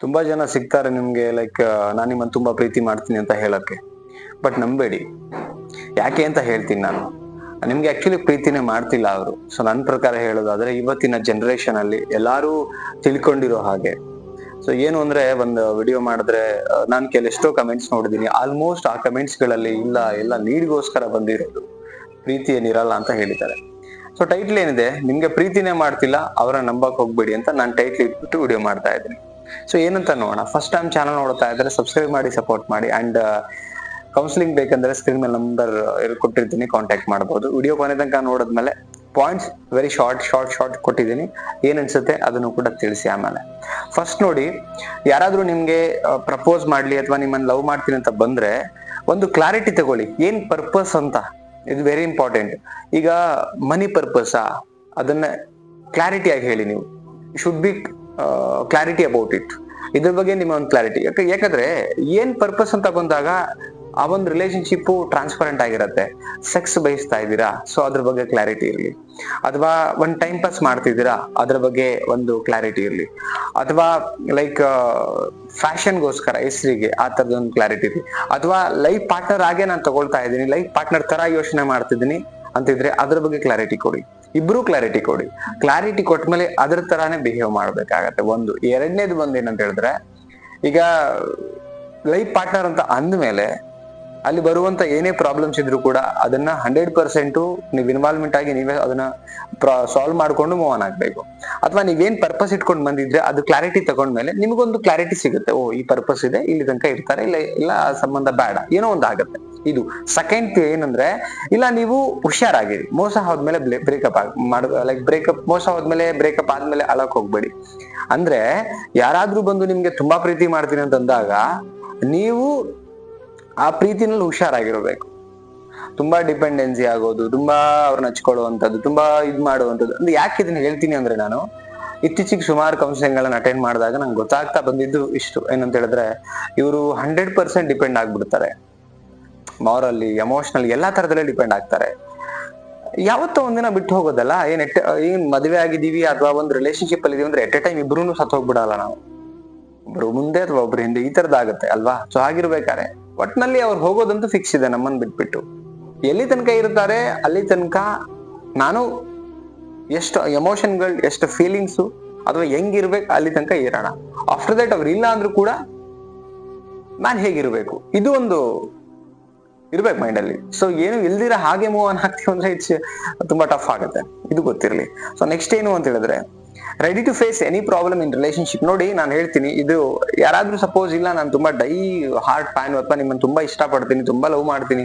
ತುಂಬಾ ಜನ ಸಿಗ್ತಾರೆ ನಿಮ್ಗೆ ಲೈಕ್ ನಾನು ನಿಮ್ಮನ್ನು ತುಂಬಾ ಪ್ರೀತಿ ಮಾಡ್ತೀನಿ ಅಂತ ಹೇಳಕ್ಕೆ. ಬಟ್ ನಂಬೇಡಿ. ಯಾಕೆ ಅಂತ ಹೇಳ್ತೀನಿ ನಾನು. ನಿಮ್ಗೆ ಆಕ್ಚುಲಿ ಪ್ರೀತಿನೇ ಮಾಡ್ತಿಲ್ಲ ಅವರು. ಸೊ ನನ್ನ ಪ್ರಕಾರ ಹೇಳೋದಾದ್ರೆ, ಇವತ್ತಿನ ಜನರೇಷನ್ ಅಲ್ಲಿ ಎಲ್ಲಾರು ತಿಳ್ಕೊಂಡಿರೋ ಹಾಗೆ. ಸೊ ಏನು ಅಂದ್ರೆ, ಒಂದು ವಿಡಿಯೋ ಮಾಡಿದ್ರೆ ನಾನು ಕೆಲೆಷ್ಟೋ ಕಮೆಂಟ್ಸ್ ನೋಡಿದೀನಿ. ಆಲ್ಮೋಸ್ಟ್ ಆ ಕಮೆಂಟ್ಸ್ಗಳಲ್ಲಿ ಇಲ್ಲ, ಎಲ್ಲ ನೀಡಿಗೋಸ್ಕರ ಬಂದಿರೋದು. ಪ್ರೀತಿ ಏನಿರಲ್ಲ ಅಂತ ಹೇಳಿದ್ದಾರೆ. ಸೊ ಟೈಟ್ಲ್ ಏನಿದೆ? ನಿಮ್ಗೆ ಪ್ರೀತಿನೇ ಮಾಡ್ತಿಲ್ಲ ಅವರ ನಂಬಕ್ ಹೋಗ್ಬೇಡಿ ಅಂತ ನಾನು ಟೈಟ್ಲ್ ಇಟ್ಬಿಟ್ಟು ವಿಡಿಯೋ ಮಾಡ್ತಾ ಇದ್ದೀನಿ. ಸೊ ಏನಂತ ನೋಡೋಣ. ಫಸ್ಟ್ ಟೈಮ್ ಚಾನಲ್ ನೋಡ್ತಾ ಇದ್ರೆ ಸಬ್ಸ್ಕ್ರೈಬ್ ಮಾಡಿ ಸಪೋರ್ಟ್ ಮಾಡಿ ಅಂಡ್ ಕೌನ್ಸಿಲಿಂಗ್ ಬೇಕಂದ್ರೆ ಸ್ಕ್ರೀನ್ ಮೇಲೆ ನಂಬರ್ ಕೊಟ್ಟಿರ್ತೀನಿ ಕಾಂಟ್ಯಾಕ್ಟ್ ಮಾಡಬಹುದು ವಿಡಿಯೋ ಕೊನೆ ತನಕ ನೋಡಿದ್ಮೇಲೆ points very short short short ಕೊಟ್ಟಿದ್ದೀನಿ. ಏನ್ ಅನ್ಸುತ್ತೆ ಅದನ್ನು ಕೂಡ ತಿಳಿಸಿ ಆಮೇಲೆ. ಫಸ್ಟ್ ನೋಡಿ, ಯಾರಾದ್ರೂ ನಿಮ್ಗೆ ಪ್ರಪೋಸ್ ಮಾಡ್ಲಿ ಅಥವಾ ನಿಮ್ಮನ್ನ ಲವ್ ಮಾಡ್ತೀನಿ ಅಂತ ಬಂದ್ರೆ ಒಂದು ಕ್ಲಾರಿಟಿ ತಗೊಳ್ಳಿ. ಏನ್ ಪರ್ಪಸ್ ಅಂತ? ಇದು ವೆರಿ ಇಂಪಾರ್ಟೆಂಟ್ ಈಗ ಮನಿ ಪರ್ಪಸಾ ಅದನ್ನ ಕ್ಲಾರಿಟಿ ಆಗಿ ಹೇಳಿ ನೀವು. Should be clarity about it ಇದ್ರ ಬಗ್ಗೆ ನಿಮ್ಮ ಒಂದು ಕ್ಲಾರಿಟಿ ಯಾಕೆ ಯಾಕಂದ್ರೆ ಏನ್ ಪರ್ಪಸ್ ಅಂತ ಬಂದಾಗ ಆ ಒಂದು ರಿಲೇಶನ್ಶಿಪ್ ಟ್ರಾನ್ಸ್ಪರೆಂಟ್ ಆಗಿರತ್ತೆ. ಸೆಕ್ಸ್ ಬಯಸ್ತಾ ಇದ್ದೀರಾ ಸೊ ಅದ್ರ ಬಗ್ಗೆ ಕ್ಲಾರಿಟಿ ಇರಲಿ. ಅಥವಾ ಒಂದ್ ಟೈಮ್ ಪಾಸ್ ಮಾಡ್ತಿದ್ದೀರಾ, ಅದ್ರ ಬಗ್ಗೆ ಒಂದು ಕ್ಲಾರಿಟಿ ಇರಲಿ. ಅಥವಾ ಲೈಕ್ ಫ್ಯಾಷನ್ಗೋಸ್ಕರ ಹೆಸರಿಗೆ ಆ ಒಂದು ಕ್ಲಾರಿಟಿ ಇರಲಿ. ಅಥವಾ ಲೈಫ್ ಪಾರ್ಟ್ನರ್ ಆಗೇ ನಾನು ತಗೊಳ್ತಾ ಇದ್ದೀನಿ ಲೈಫ್ ಪಾರ್ಟ್ನರ್ ತರ ಯೋಚನೆ ಮಾಡ್ತಿದ್ದೀನಿ ಅಂತಿದ್ರೆ ಅದ್ರ ಬಗ್ಗೆ ಕ್ಲಾರಿಟಿ ಕೊಡಿ. ಇಬ್ರು ಕ್ಲಾರಿಟಿ ಕೊಡಿ. ಕ್ಲಾರಿಟಿ ಕೊಟ್ಮೇಲೆ ಅದ್ರ ತರಾನೇ ಬಿಹೇವ್ ಮಾಡ್ಬೇಕಾಗತ್ತೆ. ಒಂದು, ಎರಡನೇದು ಬಂದು ಏನಂತ ಹೇಳಿದ್ರೆ, ಈಗ ಲೈಫ್ ಪಾರ್ಟ್ನರ್ ಅಂತ ಅಂದ್ಮೇಲೆ ಅಲ್ಲಿ ಬರುವಂತ ಏನೇ ಪ್ರಾಬ್ಲಮ್ಸ್ ಇದ್ರು ಕೂಡ ಅದನ್ನ ಹಂಡ್ರೆಡ್ ಪರ್ಸೆಂಟು ನೀವು ಇನ್ವಾಲ್ವ್ಮೆಂಟ್ ಆಗಿ ನೀವೇ ಅದನ್ನ ಸಾಲ್ವ್ ಮಾಡ್ಕೊಂಡು ಮೂವ್ ಆನ್ ಆಗ್ಬೇಕು. ಅಥವಾ ನೀವೇನ್ ಪರ್ಪಸ್ ಇಟ್ಕೊಂಡು ಬಂದಿದ್ರೆ ಅದು ಕ್ಲಾರಿಟಿ ತಗೊಂಡ್ಮೇಲೆ ನಿಮಗೊಂದು ಕ್ಲಾರಿಟಿ ಸಿಗುತ್ತೆ. ಓ, ಈ ಪರ್ಪಸ್ ಇದೆ, ಇಲ್ಲಿ ತನಕ ಇರ್ತಾರೆ, ಇಲ್ಲ ಇಲ್ಲ ಸಂಬಂಧ ಬೇಡ. ಏನೋ ಒಂದು ಆಗುತ್ತೆ. ಇದು. ಸೆಕೆಂಡ್ ಏನಂದ್ರೆ, ಇಲ್ಲ ನೀವು ಹುಷಾರಾಗಿರಿ. ಮೋಸ ಹೋದ್ಮೇಲೆ ಬ್ರೇಕಪ್ ಮಾಡ ಲೈಕ್ ಬ್ರೇಕಪ್ ಮೋಸ ಹೋದ್ಮೇಲೆ ಬ್ರೇಕಪ್ ಆದ್ಮೇಲೆ ಅಳಕ್ ಹೋಗ್ಬೇಡಿ. ಅಂದ್ರೆ, ಯಾರಾದ್ರೂ ಬಂದು ನಿಮ್ಗೆ ತುಂಬಾ ಪ್ರೀತಿ ಮಾಡ್ತೀನಿ ಅಂತಂದಾಗ ನೀವು ಆ ಪ್ರೀತಿನಲ್ಲಿ ಹುಷಾರಾಗಿರ್ಬೇಕು. ತುಂಬಾ ಡಿಪೆಂಡೆನ್ಸಿ ಆಗೋದು, ತುಂಬಾ ಅವ್ರನ್ನ ಹಚ್ಕೊಳ್ಳುವಂಥದ್ದು, ತುಂಬಾ ಇದ್ ಮಾಡುವಂಥದ್ದು. ಅಂದ್ರೆ ಯಾಕೆ ಇದನ್ನ ಹೇಳ್ತೀನಿ ಅಂದ್ರೆ ನಾನು, ಇತ್ತೀಚೆಗೆ ಸುಮಾರು ಕೌನ್ಸಿಲಿಂಗ್ ಗಳನ್ನ ಅಟೆಂಡ್ ಮಾಡಿದಾಗ ನಂಗೆ ಗೊತ್ತಾಗ್ತಾ ಬಂದಿದ್ದು ಇಷ್ಟು. ಏನಂತ ಹೇಳಿದ್ರೆ, ಇವರು ಹಂಡ್ರೆಡ್ ಪರ್ಸೆಂಟ್ ಡಿಪೆಂಡ್ ಆಗ್ಬಿಡ್ತಾರೆ. ಮಾರಲ್ಲಿ ಎಮೋಷನಲ್ ಎಲ್ಲಾ ತರದಲ್ಲೇ ಡಿಪೆಂಡ್ ಆಗ್ತಾರೆ. ಯಾವತ್ತೋ ಒಂದಿನ ಬಿಟ್ಟು ಹೋಗೋದಲ್ಲ, ಏನ್ ಎಟ್ ಏನ್ ಮದುವೆ ಆಗಿದೀವಿ ಅಥವಾ ಒಂದು ರಿಲೇಶನ್ಶಿಪ್ ಅಲ್ಲಿ ಇದೀವಿ ಅಂದ್ರೆ ಎಟ್ ಎ ಟೈಮ್ ಇಬ್ರು ಸತ್ ಹೋಗ್ಬಿಡಲ್ಲ ನಾವು. ಒಬ್ರು ಮುಂದೆ ಅಥವಾ ಒಬ್ರು ಹಿಂದೆ, ಈ ತರದಾಗತ್ತೆ ಅಲ್ವಾ? ಸೊ ಹಾಗಿರ್ಬೇಕಾರೆ ಒಟ್ನಲ್ಲಿ ಅವ್ರು ಹೋಗೋದಂತೂ ಫಿಕ್ಸ್ ಇದೆ ನಮ್ಮನ್ ಬಿಟ್ಬಿಟ್ಟು. ಎಲ್ಲಿ ತನಕ ಇರ್ತಾರೆ, ಅಲ್ಲಿ ತನಕ ನಾನು ಎಷ್ಟು ಎಮೋಷನ್ಗಳು ಎಷ್ಟು ಫೀಲಿಂಗ್ಸು ಅಥವಾ ಹೆಂಗಿರ್ಬೇಕು ಅಲ್ಲಿ ತನಕ ಇರೋಣ. ಆಫ್ಟರ್ ದಟ್ ಅವ್ರು ಇಲ್ಲ ಅಂದ್ರೂ ಕೂಡ ನಾನು ಹೇಗಿರ್ಬೇಕು? ಇದು ಒಂದು ಇರ್ಬೇಕು ಮೈಂಡ್ ಅಲ್ಲಿ. ಸೊ ಏನು ಇಲ್ದಿರ ಹಾಗೆ ಮೂವ್ ಆನ್ ಆಗ್ತೀವಿ ಅಂದ್ರೆ ಇಟ್ಸ್ ತುಂಬಾ ಟಫ್ ಆಗುತ್ತೆ. ಇದು ಗೊತ್ತಿರಲಿ. ಸೊ ನೆಕ್ಸ್ಟ್ ಏನು ಅಂತ ಹೇಳಿದ್ರೆ ready to face any problem in relationship ನೋಡಿ, ನಾನು ಹೇಳ್ತೀನಿ, ಇದು ಯಾರಾದ್ರೂ ಸಪೋಸ್ ಇಲ್ಲ, ನಾನು ತುಂಬಾ ಡೈ ಹಾರ್ಟ್ ಪ್ಯಾನ್ ಅಥವಾ ನಿಮ್ಮನ್ನು ತುಂಬಾ ಇಷ್ಟಪಡ್ತೀನಿ, ತುಂಬಾ ಲವ್ ಮಾಡ್ತೀನಿ.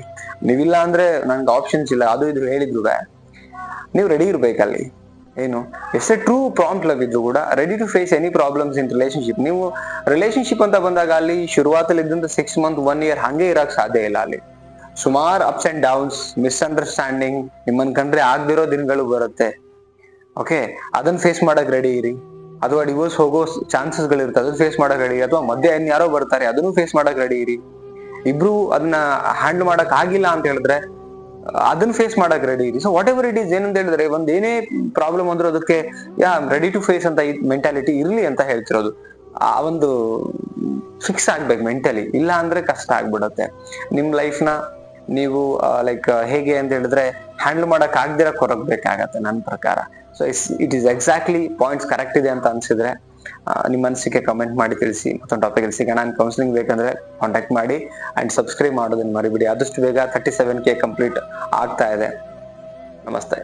ನೀವಿಲ್ಲ ಅಂದ್ರೆ ನನ್ಗೆ ಆಪ್ಷನ್ಸ್ ಇಲ್ಲ. ಅದು ಇದು ಹೇಳಿದ್ರು ನೀವು ರೆಡಿ ಇರ್ಬೇಕಲ್ಲಿ ಏನು? ಎಷ್ಟೇ ಟ್ರೂ ಪ್ರಾಂಪ್ಟ್ ಲವ್ ಇದ್ರು ಕೂಡ ready to face any problems in relationship ನೀವು ರಿಲೇಶನ್ಶಿಪ್ ಅಂತ ಬಂದಾಗ ಅಲ್ಲಿ ಶುರುವಾತಲ್ಲಿ ಇದ್ದಂತ ಸಿಕ್ಸ್ ಮಂತ್ ಒನ್ ಇಯರ್ ಹಂಗೆ ಇರಕ್ ಸಾಧ್ಯ ಇಲ್ಲ ಅಲ್ಲಿ. ಸುಮಾರು ಅಪ್ಸ್ ಅಂಡ್ ಡೌನ್ಸ್ ಮಿಸ್ಅಂಡರ್ಸ್ಟ್ಯಾಂಡಿಂಗ್ ನಿಮ್ಮನ್ ಕಂಡ್ರೆ ಆಗದಿರೋ ದಿನಗಳು ಬರುತ್ತೆ. ಓಕೆ ಅದನ್ನ ಫೇಸ್ ಮಾಡಕ್ ರೆಡಿ ಇರಿ. ಅಥವಾ ಡಿವೋರ್ಸ್ ಹೋಗೋ ಚಾನ್ಸಸ್ ಗಳಿರುತ್ತೆ. ಅದನ್ನ ಫೇಸ್ ಮಾಡಕ್ ರೆಡಿ ಅಥವಾ ಮಧ್ಯೆ ಇನ್ ಯಾರೋ ಬರ್ತಾರೆ, ಅದನ್ನು ಫೇಸ್ ಮಾಡಕ್ ರೆಡಿ ಇರಿ. ಇಬ್ರು ಅದನ್ನ ಹ್ಯಾಂಡಲ್ ಮಾಡಕ್ ಆಗಿಲ್ಲ ಅಂತ ಹೇಳಿದ್ರೆ ಅದನ್ನ ಫೇಸ್ ಮಾಡಕ್ ರೆಡಿ ಇರಿ. So whatever it is ಏನಂತ ಹೇಳಿದ್ರೆ, ಒಂದ್ ಏನೇ ಪ್ರಾಬ್ಲಮ್ ಅಂದ್ರೂ ಅದಕ್ಕೆ, ಯಾ ರೆಡಿ ಟು ಫೇಸ್ ಅಂತ ಮೆಂಟಾಲಿಟಿ ಇರ್ಲಿ ಅಂತ ಹೇಳ್ತಿರೋದು. ಆ ಒಂದು ಫಿಕ್ಸ್ ಆಗ್ಬೇಕು ಮೆಂಟಲಿ ಇಲ್ಲ ಅಂದ್ರೆ ಕಷ್ಟ ಆಗ್ಬಿಡತ್ತೆ. ನಿಮ್ ಲೈಫ್ನ ನೀವು ಲೈಕ್ ಹೇಗೆ ಅಂತ ಹೇಳಿದ್ರೆ ಹ್ಯಾಂಡಲ್ ಮಾಡಕ್ ಆಗದಿರ ಕೊರಗ್ಬೇಕಾಗತ್ತೆ ನನ್ನ ಪ್ರಕಾರ. So it is exactly points correct ಇದೆ ಅಂತ ಅನ್ಸಿದ್ರೆ ನಿಮ್ಮ ಅನಿಸಿಕೆ ಕಮೆಂಟ್ ಮಾಡಿ ತಿಳಿಸಿ, ಮತ್ತೊಂದು ಟಾಪಿಕ್ ಸಿಗೋಣ. ನಾನು ಕೌನ್ಸಿಲಿಂಗ್ ಬೇಕಂದ್ರೆ ಕಾಂಟ್ಯಾಕ್ಟ್ ಮಾಡಿ ಅಂಡ್ ಸಬ್ಸ್ಕ್ರೈಬ್ ಮಾಡೋದನ್ನ ಮರಿಬಿಡಿ. ಆದಷ್ಟು ಬೇಗ ತರ್ಟಿ ಸೆವೆನ್ ಕೆ ಕಂಪ್ಲೀಟ್ ಆಗ್ತಾ ಇದೆ. ನಮಸ್ತೆ.